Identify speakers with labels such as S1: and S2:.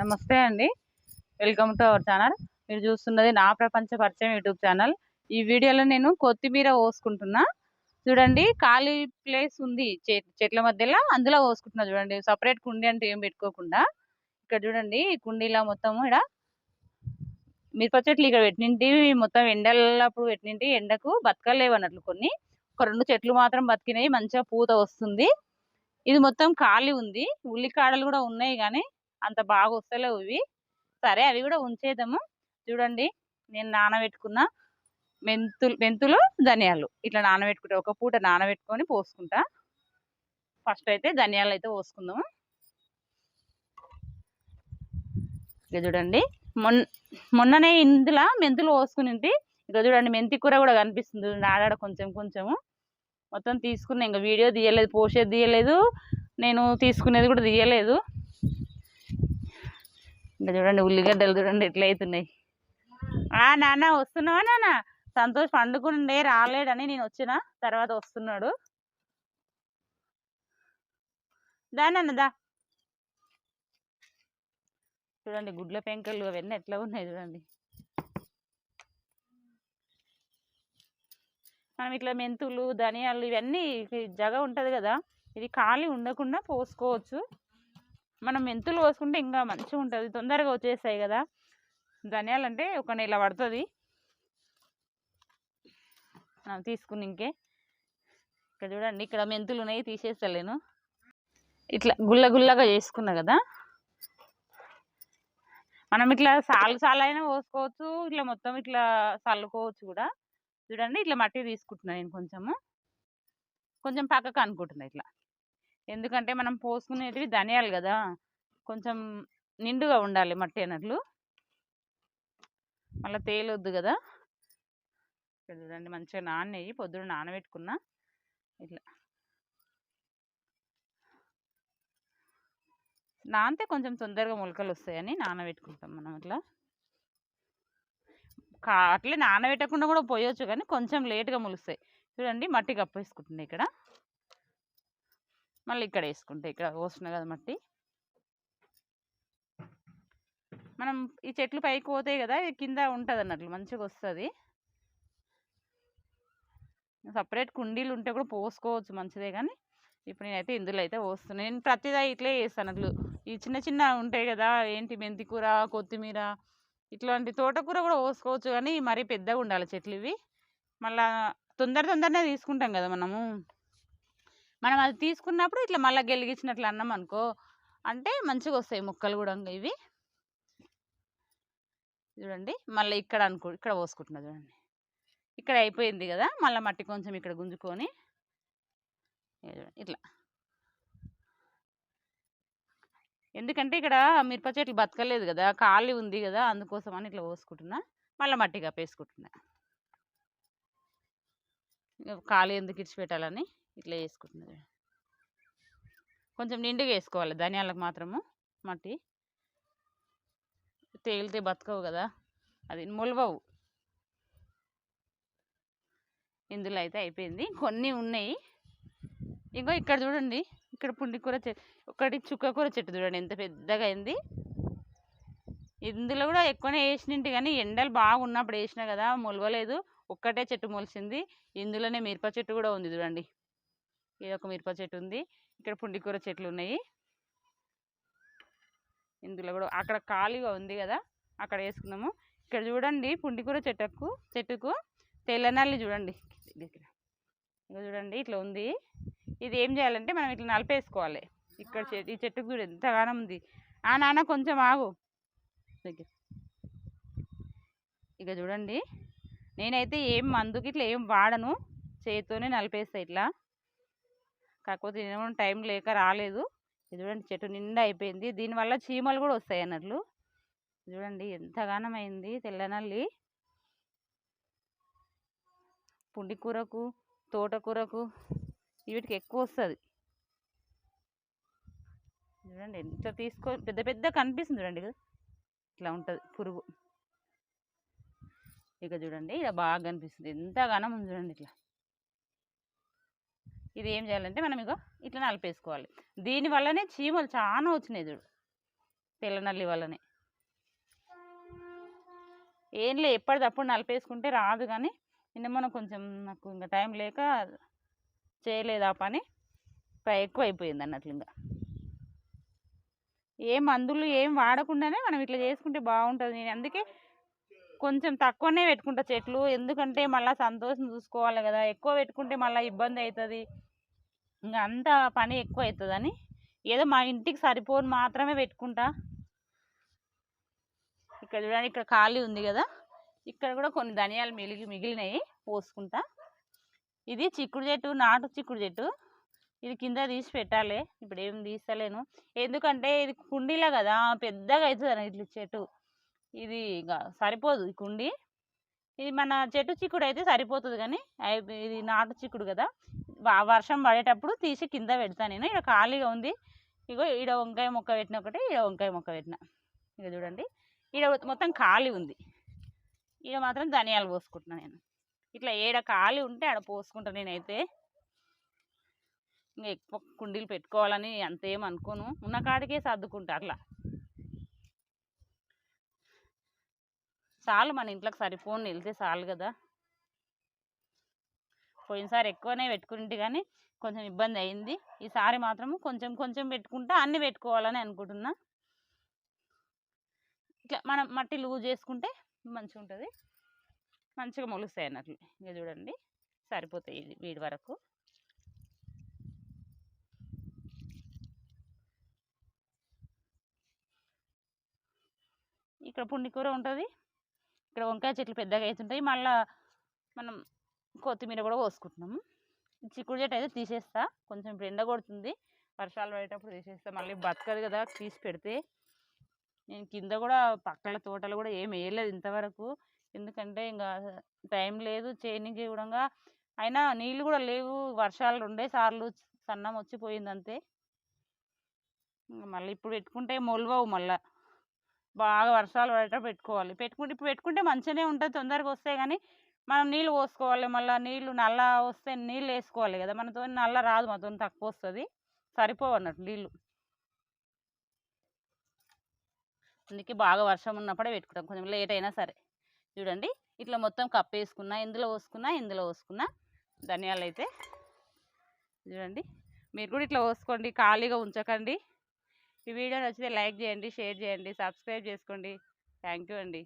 S1: నమస్తే అండి. Welcome to our channel మీరు చూస్తున్నది నా ప్రపంచ పరిచయం యూట్యూబ్ ఛానల్. ఈ వీడియోలో నేను కొత్తిమీర పోసుకుంటున్నా చూడండి ఖాళీ ప్లేస్ ఉంది చెట్ల మధ్యలో. అందులో పోసుకుంటున్నా చూడండి. సపరేట్ కుండీ అంటే ఏం పెట్టుకోకుండా. ఇక్కడ చూడండి ఈ కుండీలో మొత్తం ఇక్కడ మిరప చెట్లు ఇక్కడ పెట్టినింటి మొత్తం ఎండలప్పుడు పెట్టినింటి. ఎండకు బతకలేవు అన్నట్లు కొన్ని. ఒక రెండు చెట్లు మాత్రం బతికినాయి. మంచిగా పూత వస్తుంది. ఇది మొత్తం ఖాళీ ఉంది. ఉల్లికాడలు కూడా ఉన్నాయి కానీ అంత బాగా వస్తలేవు ఇవి. సరే అవి కూడా ఉంచేద్దాము. చూడండి నేను నానబెట్టుకున్న మెంతులు మెంతులు ధనియాలు. ఇట్లా నానబెట్టుకుంటా. ఒక పూట నానబెట్టుకొని పోసుకుంటా. ఫస్ట్ అయితే ధనియాలు అయితే పోసుకుందాము. ఇక చూడండి మొన్న మొన్ననే ఇందులో మెంతులు పోసుకుని ఇక చూడండి మెంతి కూర కూడా కనిపిస్తుంది. చూడండి ఆడాడ కొంచెం కొంచెము. మొత్తం తీసుకున్నా. ఇంకా వీడియో తీయలేదు పోసేది తీయలేదు. నేను తీసుకునేది కూడా తీయలేదు. ఇంకా చూడండి ఉల్లిగడ్డలు చూడండి ఎట్లయితున్నాయి. ఆ నాన్న వస్తున్నావా నాన్న? సంతోష్ పండుకుండే రాలేడని నేను వచ్చిన తర్వాత వస్తున్నాడు. దా నాన్న దా. చూడండి గుడ్ల పెంకలు అవన్నీ ఎట్లా ఉన్నాయి చూడండి. మనం ఇట్లా మెంతులు ధనియాలు ఇవన్నీ జగ ఉంటుంది కదా ఇది ఖాళీ ఉండకుండా పోసుకోవచ్చు. మనం మెంతులు పోసుకుంటే ఇంకా మంచిగా ఉంటుంది తొందరగా వచ్చేస్తాయి కదా. ధనియాలు అంటే ఒక నెల పడుతుంది. మనం తీసుకుని ఇంకే. ఇక్కడ చూడండి ఇక్కడ మెంతులు ఉన్నాయి తీసేస్తలేను ఇట్లా గుల్ల గుల్లగా చేసుకున్నా కదా. మనం ఇట్లా సాలు సాలు అయినా పోసుకోవచ్చు ఇట్లా మొత్తం ఇట్లా చల్లుకోవచ్చు కూడా. చూడండి ఇట్లా మట్టి తీసుకుంటున్నా నేను కొంచెము. కొంచెం పక్కకు అనుకుంటున్నా ఇట్లా. ఎందుకంటే మనం పోసుకునేటివి ధనియాలు కదా! కొంచెం నిండుగా ఉండాలి మట్టి అన్నట్లు మళ్ళీ తేలొద్దు కదా! ఇక్కడ చూడండి మంచిగా నానయ్యి పొద్దున నానబెట్టుకున్నా. ఇట్లా. నానితే కొంచెం తొందరగా మొలకలు వస్తాయని నానబెట్టుకుంటాం మనం ఇట్లా కా అట్లే నానబెట్టకుండా కూడా పోయొచ్చు కానీ కొంచెం లేట్గా మొలుస్తాయి. చూడండి మట్టి కప్పేసుకుంటుంది ఇక్కడ. మళ్ళీ ఇక్కడ వేసుకుంటే ఇక్కడ పోస్తున్నా కదా మట్టి. మనం ఈ చెట్లు పైకి పోతాయి కదా ఇది కింద ఉంటుంది అన్నట్లు మంచిగా వస్తుంది. సపరేట్ కుండీలు ఉంటే కూడా పోసుకోవచ్చు మంచిదే కానీ ఇప్పుడు నేనైతే ఇందులో అయితే పోస్తున్నాను నేను ప్రతిదా ఇట్లే చేస్తాను అట్లు ఈ చిన్న చిన్న ఉంటాయి కదా ఏంటి మెంతికూర కొత్తిమీర ఇట్లాంటి తోటకూర కూడా పోసుకోవచ్చు కానీ మరీ పెద్దగా ఉండాలి చెట్లు ఇవి. మళ్ళా తొందర తొందరనే తీసుకుంటాం కదా మనము. మనం అది తీసుకున్నప్పుడు ఇట్లా మళ్ళీ గెలిగించినట్లు అన్నాం అనుకో అంటే మంచిగా వస్తాయి ముక్కలు కూడా ఇవి. చూడండి మళ్ళీ ఇక్కడ అనుకో ఇక్కడ పోసుకుంటున్నా చూడండి. ఇక్కడ అయిపోయింది కదా మళ్ళీ మట్టి కొంచెం ఇక్కడ గుంజుకొని. ఇట్లా. ఎందుకంటే ఇక్కడ మిరప చెట్లు బతకలేదు కదా ఖాళీ ఉంది కదా అందుకోసం అని ఇట్లా పోసుకుంటున్నా. మళ్ళీ మట్టి కప్పేసుకుంటున్నా. ఖాళీ ఎందుకు ఇడిచిపెట్టాలని? ఇట్లా వేసుకుంటున్నా కొంచెం నిండుగా వేసుకోవాలి ధనియాలకు మాత్రము మట్టి. తేలితే బతకవు కదా అది మొలవవు. ఇందులో అయితే అయిపోయింది. కొన్ని ఉన్నాయి. ఇంకో ఇక్కడ చూడండి ఇక్కడ పుండికూర చెట్టు ఒకటి చుక్కకూర చెట్టు చూడండి ఎంత పెద్దగా అయింది. ఇందులో కూడా ఎక్కువనే వేసినంటి కానీ ఎండలు బాగున్నప్పుడు వేసినా కదా మొలవలేదు. ఒక్కటే చెట్టు మొలిసింది. ఇందులోనే మిరప చెట్టు కూడా ఉంది చూడండి. ఇది ఒక మిరప చెట్టు ఉంది ఇక్కడ పుండికూర చెట్లు ఉన్నాయి ఇందులో కూడా అక్కడ ఖాళీగా ఉంది కదా అక్కడ వేసుకున్నాము ఇక్కడ చూడండి పుండికూర చెట్టుకు చెట్టుకు తెల్లనల్లి చూడండి. దగ్గర. ఇక చూడండి ఇట్లా ఉంది. ఇది ఏం చేయాలంటే మనం ఇట్లా నలిపేసుకోవాలి. ఇక్కడ చెట్టు ఈ చెట్టుకు చూడు ఎంతగానం ఉంది. ఆ నాన్న కొంచెం ఆగు. దగ్గర. ఇక చూడండి. నేనైతే ఏం మందుకి ఇట్లా ఏం వాడను. చేతితోనే నలిపేస్తా ఇట్లా. కాకపోతే నేను టైం లేక రాలేదు. ఇది చూడండి చెట్టు నిండా అయిపోయింది. దీనివల్ల చీమలు కూడా వస్తాయి అన్నట్లు. చూడండి ఎంతగానమైంది అయింది తెల్లనల్లి పుండికూరకు తోటకూరకు వీటికి ఎక్కువ వస్తుంది. చూడండి ఎంత తీసుకో పెద్ద పెద్ద కనిపిస్తుంది చూడండి. కదా ఇట్లా ఉంటుంది పురుగు. ఇక చూడండి ఇలా బాగా కనిపిస్తుంది. ఎంత ఘనం ఉంది చూడండి ఇట్లా. ఇది ఏం చేయాలంటే మనం ఇక ఇట్లా నలిపేసుకోవాలి దీనివల్లనే చీమలు చాలా వచ్చినాయి చూడు. తెల్లనల్లి వల్లనే. ఏం లే ఎప్పటిదప్పుడు నలిపేసుకుంటే రాదు కానీ నిన్న మనం కొంచెం నాకు ఇంకా టైం లేక చేయలేదు ఆ పని ఎక్కువ అయిపోయింది అన్నట్లు ఇంకా ఏ మందులు ఏం వాడకుండానే మనం ఇట్లా చేసుకుంటే బాగుంటుంది. నేను అందుకే కొంచెం తక్కువనే పెట్టుకుంటా చెట్లు. ఎందుకంటే మళ్ళీ సంతోషం చూసుకోవాలి కదా. ఎక్కువ పెట్టుకుంటే మళ్ళీ ఇబ్బంది అవుతుంది ఇంకా అంత పని ఎక్కువ అవుతుందని ఏదో మా ఇంటికి సరిపోని మాత్రమే పెట్టుకుంటా. ఇక్కడ చూడండి ఇక్కడ ఖాళీ ఉంది కదా. ఇక్కడ కూడా కొన్ని ధనియాలు మిగిలి మిగిలినాయి పోసుకుంటా. ఇది చిక్కుడు చెట్టు నాటు చిక్కుడు చెట్టు. ఇది కింద తీసి పెట్టాలి. ఇప్పుడు ఏం తీస్తలేను. ఎందుకంటే ఇది కుండీలో కదా పెద్దగా అవుతుంది అని ఇట్లా చెట్టు. ఇది ఇంకా సరిపోదు ఈ కుండీ. ఇది మన చెట్టు చిక్కుడు అయితే సరిపోతుంది కానీ ఇది నాటు చిక్కుడు కదా. వర్షం పడేటప్పుడు తీసి కింద పెడతాను నేను. ఇక్కడ ఖాళీగా ఉంది. ఇగో ఈడ వంకాయ మొక్క పెట్టిన ఒకటి ఈడ వంకాయ మొక్క పెట్టిన. ఇక చూడండి. ఈడ మొత్తం ఖాళీ ఉంది. ఈడ మాత్రం ధనియాలు పోసుకుంటున్నాను నేను. ఇట్లా ఏడ ఖాళీ ఉంటే ఆడ పోసుకుంటాను నేనైతే. ఇంకా ఎక్కువ కుండీలు పెట్టుకోవాలని అంతేం అనుకోను. ఉన్న కాడికే సర్దుకుంటా అట్లా. చాలు మన ఇంట్లోకి సరిపోని వెళ్తే చాలు కదా. పోయినసారి ఎక్కువనే పెట్టుకుంటే కానీ కొంచెం ఇబ్బంది అయింది. ఈసారి మాత్రం కొంచెం కొంచెం పెట్టుకుంటా అన్నీ పెట్టుకోవాలని అనుకుంటున్నా. ఇట్లా మనం మట్టి లూజ్ చేసుకుంటే మంచిగా ఉంటుంది మంచిగా మొలుస్తాయి అన్నట్లు. ఇక చూడండి సరిపోతాయి ఇది వీడి వరకు. ఇక్కడ పుండికూర ఉంటుంది. ఇక్కడ వంకాయ చెట్లు పెద్దగా అవుతుంటాయి మళ్ళీ మనం కొత్తిమీర కూడా కోసుకుంటున్నాము చిక్కుడు చెట్టు అయితే తీసేస్తా. కొంచెం ఇప్పుడు ఎండ కొడుతుంది. వర్షాలు పడేటప్పుడు తీసేస్తా. మళ్ళీ బతకదు కదా తీసి పెడితే. నేను కింద కూడా పక్కల తోటలు కూడా ఏం వేయలేదు ఇంతవరకు. ఎందుకంటే ఇంకా టైం లేదు. చేయనికి కూడా అయినా నీళ్ళు కూడా లేవు. వర్షాలు రెండే సార్లు సన్నం వచ్చిపోయింది అంతే. మళ్ళీ ఇప్పుడు పెట్టుకుంటే మొలవవు మళ్ళా. బాగా వర్షాలు పడేటప్పుడు పెట్టుకోవాలి. పెట్టుకుంటే ఇప్పుడు పెట్టుకుంటే మంచిగానే ఉంటుంది. తొందరగా వస్తాయి కానీ మనం నీళ్ళు పోసుకోవాలి మళ్ళీ నీళ్ళు నల్ల వస్తే నీళ్ళు వేసుకోవాలి కదా మనతో నల్ల రాదు మనతో తక్కువ వస్తుంది. సరిపోవు అన్నట్టు నీళ్ళు. అందుకే బాగా వర్షం ఉన్నప్పుడే పెట్టుకుంటాం. కొంచెం లేట్ అయినా సరే. చూడండి ఇట్లా మొత్తం కప్పేసుకున్నా ఇందులో పోసుకున్నా ఇందులో పోసుకున్నా. ధనియాలు అయితే చూడండి మీరు కూడా ఇట్లా పోసుకోండి ఖాళీగా ఉంచకండి. ఈ వీడియో నచ్చితే లైక్ చేయండి షేర్ చేయండి సబ్స్క్రైబ్ చేసుకోండి. థ్యాంక్ యూ అండి.